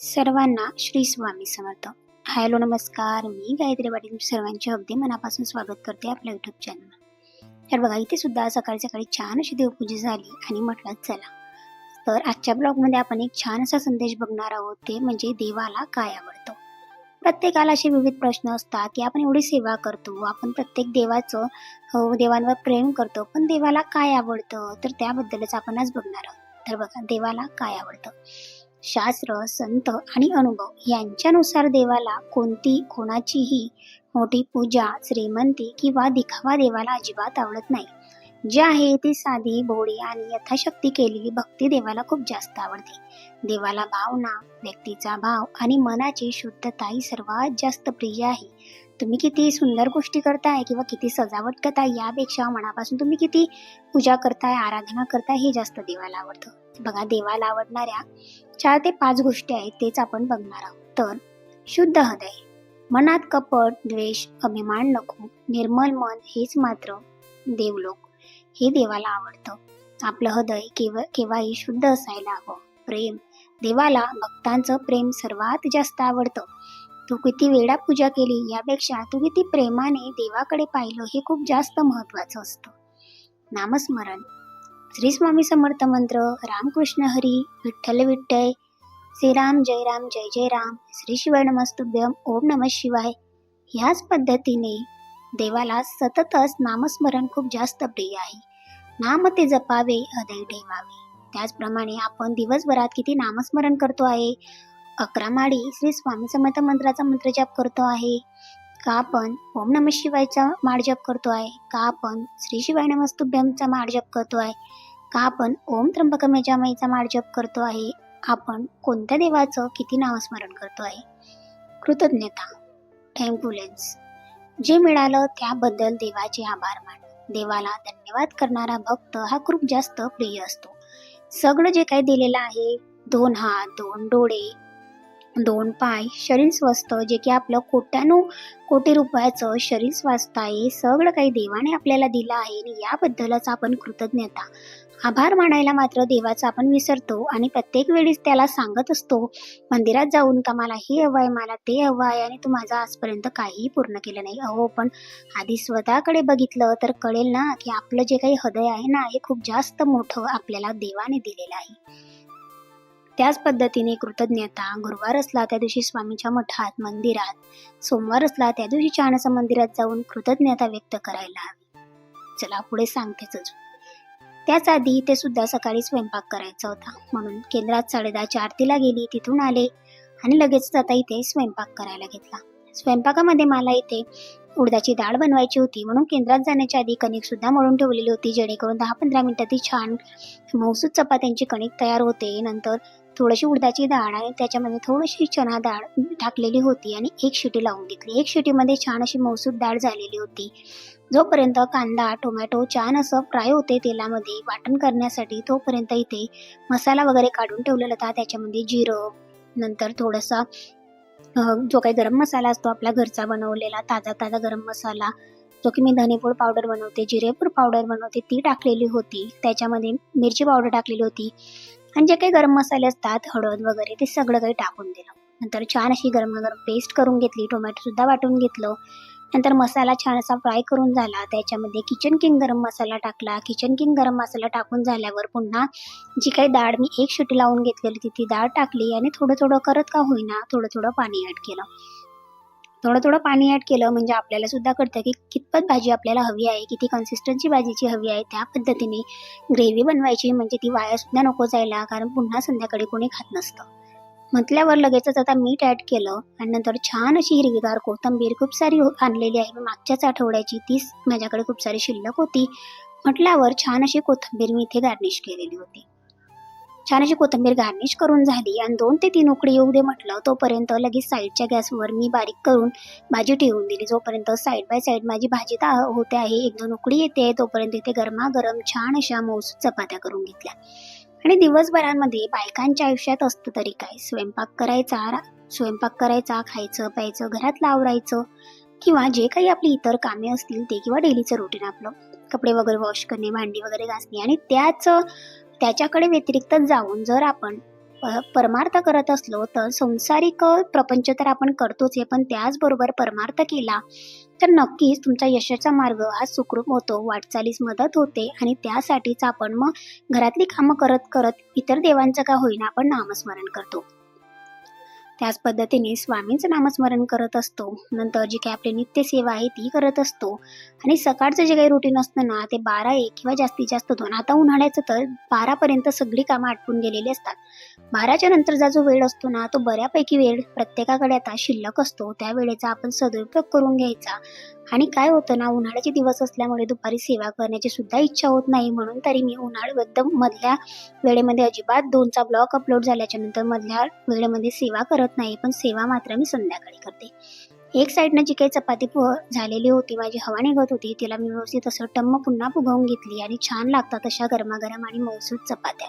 सर्वांना श्री स्वामी समर्थ. हॅलो नमस्कार. मी गायत्री पाटील सर्वांचे अगदी मनापासून स्वागत करते आपल्या युट्यूब चॅनल तर बघा इथे सुद्धा सकाळी सकाळी छान अशी देवपूजा झाली आणि म्हटलं चला. तर आजच्या ब्लॉगमध्ये आपण एक छान असा संदेश बघणार आहोत ते म्हणजे देवाला काय आवडतं? प्रत्येकाला असे विविध प्रश्न असतात की आपण एवढी सेवा करतो आपण प्रत्येक देवाचं हो देवांवर प्रेम करतो पण देवाला काय आवडतं? तर त्याबद्दलच आपण आज बघणार आहोत. तर बघा देवाला काय आवडतं? शास्त्र संत आणि अनुभव यांच्यानुसार देवाला कोणती कोणाचीही मोठी पूजा श्रीमंती किंवा दिखावा देवाला अजिबात आवडत नाही. जे आहे ती साधी भोळी आणि यथाशक्ती केलेली भक्ती देवाला खूप जास्त आवडते. देवाला भावना व्यक्तीचा भाव आणि मनाची शुद्धता ही सर्वात जास्त प्रिय आहे. तुम्ही किती सुंदर गोष्टी करताय किंवा किती सजावट करताय यापेक्षा मनापासून तुम्ही किती पूजा करताय आराधना करताय हे जास्त देवाला आवडतं. बघा देवाला आवडणाऱ्या चार ते पाच गोष्टी आहेत तेच आपण बघणार आहोत. तर शुद्ध हृदय मनात कपट द्वेष अभिमान नको निर्मल मन हेच मात्र देवलोक हे देवाला आवडतं. आपलं हृदय केवळ केव्हाही शुद्ध असायला हवं. प्रेम देवाला भक्तांचं प्रेम सर्वात जास्त आवडतं. तू किती वेळा पूजा केली यापेक्षा तू किती प्रेमाने देवाकडे पाहिलं हे खूप जास्त महत्वाचं असतं. नामस्मरण. श्री स्वामी समर्थ मंत्र रामकृष्ण हरी विठ्ठल विठ्ठय श्रीराम जय राम जय जय राम श्री शिवाय नमस्तुभ्यम ओम नम शिवाय. ह्याच पद्धतीने देवाला सततच नामस्मरण खूप जास्त प्रिय आहे. नाम ते जपावे हृदय ठेवावे. त्याचप्रमाणे आपण दिवसभरात किती नामस्मरण करतो आहे अकरा माळी श्री स्वामी समर्थ मंत्राचा मंत्रजाप करतो आहे. का आपण ओम नम शिवायचा माळजप करतो आहे? का आपण श्री शिवाय नमस्तुभ्यमचा माळ जप करतो आहे? का आपण ओम त्र्यंबकमेजामाईचा मेजामाईचा जप करतो आहे? आपण कोणत्या देवाचं किती नामस्मरण करतो आहे? कृतज्ञता थँकफुलेन्स जे मिळालं त्याबद्दल देवाचे आभार मान. देवाला धन्यवाद करणारा भक्त हा खूप जास्त प्रिय असतो. सगळं जे काही दिलेलं आहे दोन हात दोन डोळे दोन पाय शरीर स्वस्थ जे की आपलं कोट्यानो कोटी रुपयाचं शरीर स्वस्त आहे सगळं काही देवाने आपल्याला दिलं आहे आणि याबद्दलच आपण कृतज्ञता. आभार मानायला मात्र देवाचा आपण विसरतो आणि प्रत्येक वेळेस त्याला सांगत असतो मंदिरात जाऊन का मला हे हवं आहे मला ते हवं आहे आणि तू माझा आजपर्यंत काहीही पूर्ण केलं नाही. अहो पण आधी स्वतःकडे बघितलं तर कळेल ना की आपलं जे काही हृदय आहे ना हे खूप जास्त मोठं आपल्याला देवाने दिलेलं आहे. त्याच पद्धतीने कृतज्ञता गुरुवार असला त्या दिवशी स्वामीच्या मठात मंदिरात सोमवार असला त्या दिवशी छान असं मंदिरात जाऊन कृतज्ञता व्यक्त करायला हवी. चला पुढे सांगतेच अजून त्याच आधी ते सुद्धा सकाळी स्वयंपाक करायचा होता. म्हणून केंद्रात साडेदहाच्या आरतीला गेली तिथून आले आणि लगेच आता इथे स्वयंपाक करायला घेतला. स्वयंपाकामध्ये मला इथे उडदाची डाळ बनवायची होती. म्हणून केंद्रात जाण्याच्या आधी कणिक सुद्धा मळून ठेवलेली होती जेणेकरून दहा पंधरा मिनिटात ती छान मौसूद चपात्यांची कणिक तयार होते. नंतर थोडीशी उडदाची डाळ आणि त्याच्यामध्ये थोडीशी चणा डाळ टाकलेली होती आणि एक शिटी लावून घेतली. एक शिटीमध्ये छान अशी मौसूद डाळ झालेली होती. जोपर्यंत कांदा टोमॅटो छान असं फ्राय होते तेलामध्ये वाटण करण्यासाठी तोपर्यंत इथे मसाला वगैरे काढून ठेवलेला होता. त्याच्यामध्ये जिरं नंतर थोडासा जो काही गरम मसाला असतो आपल्या घरचा बनवलेला ताजा ताजा गरम मसाला जो की मी धनेपूड पावडर बनवते जिरेपूड पावडर बनवते ती टाकलेली होती. त्याच्यामध्ये मिरची पावडर टाकलेली होती. आणि जे काही गरम मसाले असतात हळद वगैरे ते सगळं काही टाकून दिलं. नंतर छान अशी गरम गरम पेस्ट करून घेतली टोमॅटोसुद्धा वाटून घेतलं. नंतर मसाला छान असा फ्राय करून झाला. त्याच्यामध्ये किचन किंग गरम मसाला टाकला. किचन किंग गरम मसाला टाकून झाल्यावर पुन्हा जी काही डाळ मी एक शिटी लावून घेतलेली ती ती डाळ टाकली आणि थोडं थोडं करत का होईना थोडं थोडं पाणी ॲड केलं. थोडं थोडं पाणी ॲड केलं म्हणजे आपल्याला सुद्धा कळतं की कितपत भाजी आपल्याला हवी आहे किती कन्सिस्टन्सी भाजीची हवी आहे त्या पद्धतीने ग्रेव्ही बनवायची म्हणजे ती वाया सुद्धा नको जायला कारण पुन्हा संध्याकाळी कोणी खात नसतं. म्हटल्यावर लगेचच आता मीठ ॲड केलं आणि नंतर छान अशी हिरवीगार कोथंबीर खूप सारी आणलेली आहे. मी मागच्याच आठवड्याची तीच माझ्याकडे खूप सारी शिल्लक होती. म्हटल्यावर छान अशी कोथंबीर मी इथे गार्निश केलेली होती. छान अशी कोथिंबीर गार्निश करून झाली आणि दोन ते तीन उकडी येऊ दे म्हटलं तोपर्यंत लगेच साईडच्या गॅसवर मी बारीक करून भाजी ठेवून दिली. जोपर्यंत साईड बाय साईड माझी भाजी ता होते आहे एक दोन उकडी येते तोपर्यंत इथे गरमागरम छान अशा मौसूद चपात्या करून घेतल्या. आणि दिवसभरामध्ये बायकांच्या आयुष्यात असतं तरी काय? स्वयंपाक करायचा स्वयंपाक करायचा खायचं प्यायचं घरात लावरायचं किंवा जे काही आपली इतर कामे असतील ते किंवा डेलीचं रुटीन आपलं. कपडे वगैरे वॉश करणे भांडी वगैरे घासणे आणि त्याच त्याच्याकडे व्यतिरिक्त जाऊन जर आपण परमार्थ करत असलो तर संसारिक प्रपंच तर आपण करतोच आहे. पण त्याचबरोबर परमार्थ केला तर नक्कीच तुमचा यशाचा मार्ग हा सुखरूप होतो वाटचालीस मदत होते आणि त्यासाठीच आपण मग घरातली कामं करत करत इतर देवांचं का होईना आपण नामस्मरण करतो. त्याच पद्धतीने स्वामींचं नामस्मरण करत असतो. नंतर जी काही आपली नित्य सेवा आहे ती करत असतो. आणि सकाळचं जे काही रुटीन असतं ना ते बारा एक किंवा जास्तीत जास्त दोन. आता उन्हाळ्याचं तर बारापर्यंत सगळी कामं आटपून गेलेली असतात. बाराच्या नंतरचा जो वेळ असतो ना तो बऱ्यापैकी वेळ प्रत्येकाकडे आता शिल्लक असतो. त्या वेळेचा आपण सदुपयोग करून घ्यायचा. आणि काय होतं ना उन्हाळ्याचे दिवस असल्यामुळे दुपारी सेवा करण्याची सुद्धा इच्छा होत नाही. म्हणून तरी मी उन्हाळ्याबद्दल मधल्या वेळेमध्ये अजिबात दोनचा ब्लॉग अपलोड झाल्याच्यानंतर मधल्या वेळेमध्ये सेवा करत नाही. पण सेवा मात्र मी संध्याकाळी करते. एक साईडनं जी काही चपाती पु झालेली होती माझी हवा निघत होती तिला मी व्यवस्थित असं टम्म पुन्हा फुगवून घेतली आणि छान लागतात अशा गरमागरम आणि मौसूद चपात्या.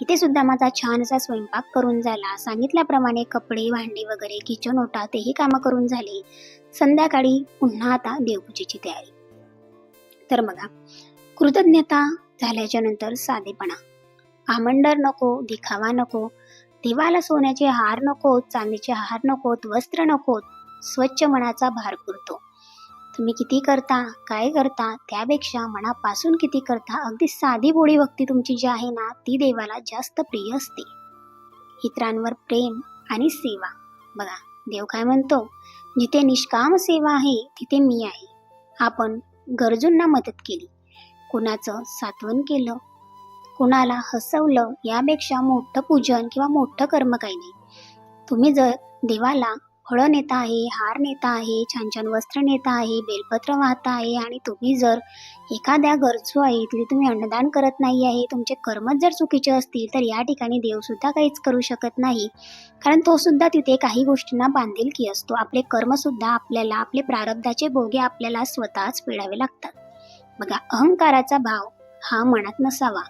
इथे सुद्धा माझा छान असा स्वयंपाक करून झाला. सांगितल्याप्रमाणे कपडे भांडी वगैरे किचन ओटा तेही कामं करून झाली. संध्याकाळी पुन्हा आता देवपूजेची तयारी. तर बघा कृतज्ञता झाल्याच्यानंतर साधेपणा. आमंडर नको दिखावा नको देवाला सोन्याचे हार नकोत चांदीचे हार नकोत वस्त्र नकोत स्वच्छ मनाचा भार पुरतो. तुम्ही किती करता काय करता त्यापेक्षा मनापासून किती करता अगदी साधी बोळी भक्ती तुमची जी आहे ना ती देवाला जास्त प्रिय असते. इतरांवर प्रेम आणि सेवा. बघा देव काय म्हणतो? जिथे निष्काम सेवा आहे तिथे मी आहे. आपण गरजूंना मदत केली. कुणाचं सात्वन केलं कुणाला हसवलं यापेक्षा मोठं पूजन किंवा मोठं कर्म काही नाही. तुम्ही जर देवाला फळं नेता आहे हार नेता आहे छान छान वस्त्र नेता आहे बेलपत्र वाहता आहे आणि तुम्ही जर एखाद्या गरजू आहे तिथे तुम्ही अन्नदान करत नाही आहे तुमचे कर्मच जर चुकीचे असतील तर या ठिकाणी देवसुद्धा काहीच करू शकत नाही. कारण तोसुद्धा तिथे काही गोष्टींना बांधिलकी असतो. आपले कर्मसुद्धा आपल्याला आपले प्रारब्धाचे भोगे आपल्याला स्वतःच फेडावे लागतात. बघा अहंकाराचा भाव हा मनात नसावा.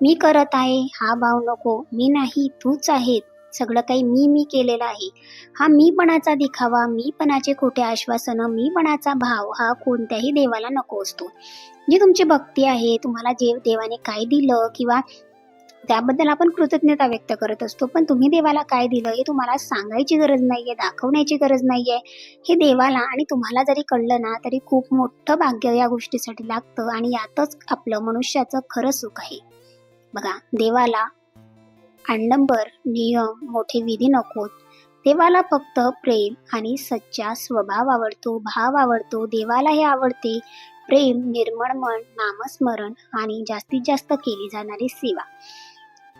मी करत आहे हा भाव नको. मी नाही तूच आहे सगळं काही मी मी केलेलं आहे. हा मीपणाचा दिखावा मीपणाचे खोटे आश्वासनं मीपणाचा भाव हा कोणत्याही देवाला नको असतो. जी तुमची भक्ती आहे तुम्हाला जे देवाने काय दिलं किंवा त्याबद्दल आपण कृतज्ञता व्यक्त करत असतो पण तुम्ही देवाला काय दिलं हे तुम्हाला सांगायची गरज नाहीये दाखवण्याची गरज नाहीये. हे देवाला आणि तुम्हाला जरी कळलं ना तरी खूप मोठं भाग्य या गोष्टीसाठी लागतं आणि यातच आपलं मनुष्याचं खरं सुख आहे. बघा देवाला आडंबर नियम मोठे विधी नकोत. देवाला फक्त प्रेम आणि सच्चा स्वभाव आवडतो भाव आवडतो देवाला हे आवडते. प्रेम निर्मळ मन नामस्मरण आणि जास्तीत जास्त केली जाणारी सेवा.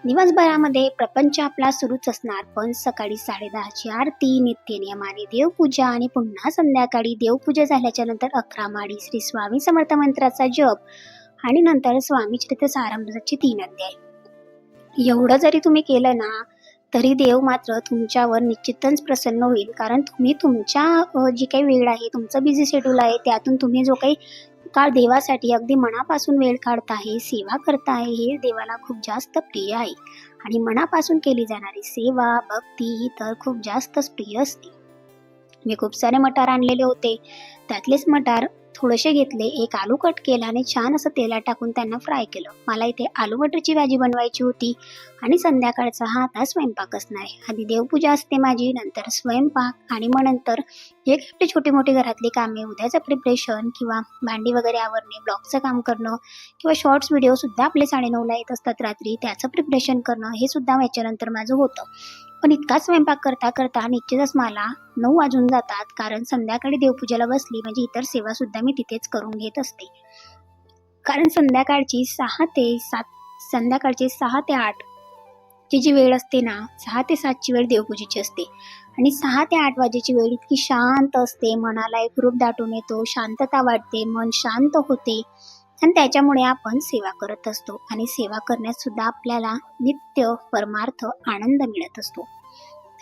दिवसभरामध्ये प्रपंच आपला सुरूच असणार पण सकाळी साडेदहाची आरती नित्यनियमाने देवपूजा आणि पुन्हा संध्याकाळी देवपूजा झाल्याच्यानंतर अकरा माडी श्री स्वामी समर्थ मंत्राचा जप आणि नंतर स्वामी चरित्र सारामृताचे तीन अध्याय. एवढं जरी तुम्ही केलं ना तरी देव मात्र तुमच्यावर निश्चितच प्रसन्न होईल. कारण तुम्ही तुमच्या जी काही वेळ आहे तुमचं बिझी शेड्यूल आहे त्यातून तुम्ही जो काही काळ देवासाठी अगदी मनापासून वेळ काढताय सेवा करताय हे देवाला खूप जास्त प्रिय आहे. आणि मनापासून केली जाणारी सेवा भक्ती ही तर खूप जास्तच प्रिय असते. मी खूप सारे मटार आणलेले होते. त्यातलेच मटार थोडेसे घेतले एक आलू कट केला आणि छान असं तेलात टाकून त्यांना फ्राय केलं. मला इथे आलू मटरची भाजी बनवायची होती आणि संध्याकाळचा हा आता स्वयंपाक असणार आहे. आधी देवपूजा असते माझी नंतर स्वयंपाक आणि मग नंतर जे आपले आपली छोटी मोठी घरातली कामे उद्याचं प्रिपरेशन किंवा भांडी वगैरे आवरणे ब्लॉगचं काम करणं किंवा शॉर्ट्स व्हिडिओ सुद्धा आपले साडेनऊला येत असतात रात्री त्याचं प्रिपरेशन करणं हे सुद्धा याच्यानंतर माझं होतं. पण इतका स्वयंपाक करता करता निश्चितच मला नऊ वाजून जातात कारण संध्याकाळी देवपूजेला बसली म्हणजे इतर सेवासुद्धा मी तिथेच करून घेत असते. कारण संध्याकाळची सहा ते सात संध्याकाळची सहा ते आठ ची जी वेळ असते ना सहा ते सातची वेळ देवपूजेची असते. आणि सहा ते आठ वाजेची वेळ इतकी शांत असते मनाला एक रूप दाटून येतो शांतता वाटते मन शांत होते. आणि त्याच्यामुळे आपण सेवा करत असतो. आणि सेवा करण्यात सुद्धा आपल्याला नित्य परमार्थ आनंद मिळत असतो.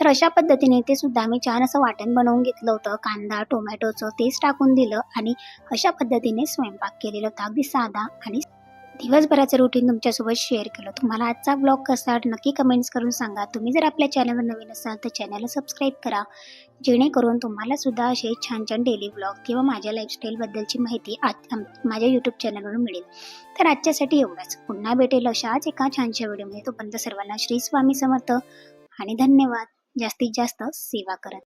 तर अशा पद्धतीने ते सुद्धा मी छान असं वाटण बनवून घेतलं होतं. कांदा टोमॅटोचं तेच टाकून दिलं आणि अशा पद्धतीने स्वयंपाक केलेला होता. अगदी साधा आणि दिवसभराचं रुटीन तुमच्यासोबत शेअर केलं. तुम्हाला आजचा ब्लॉग कसा वाटला नक्की कमेंट्स करून सांगा. तुम्ही जर आपल्या चॅनलवर नवीन असाल तर चॅनलला सबस्क्राईब करा. जेणेकरून तुम्हाला सुद्धा असे छान छान डेली ब्लॉग किंवा माझ्या लाईफस्टाईलबद्दलची माहिती आज माझ्या यूट्यूब चॅनलवरून मिळेल. तर आजच्यासाठी एवढंच. पुन्हा भेटेल अशाच एका छानशा व्हिडिओमध्ये तोपर्यंत सर्वांना श्री स्वामी समर्थ आणि धन्यवाद. जास्तीत जास्त सेवा करत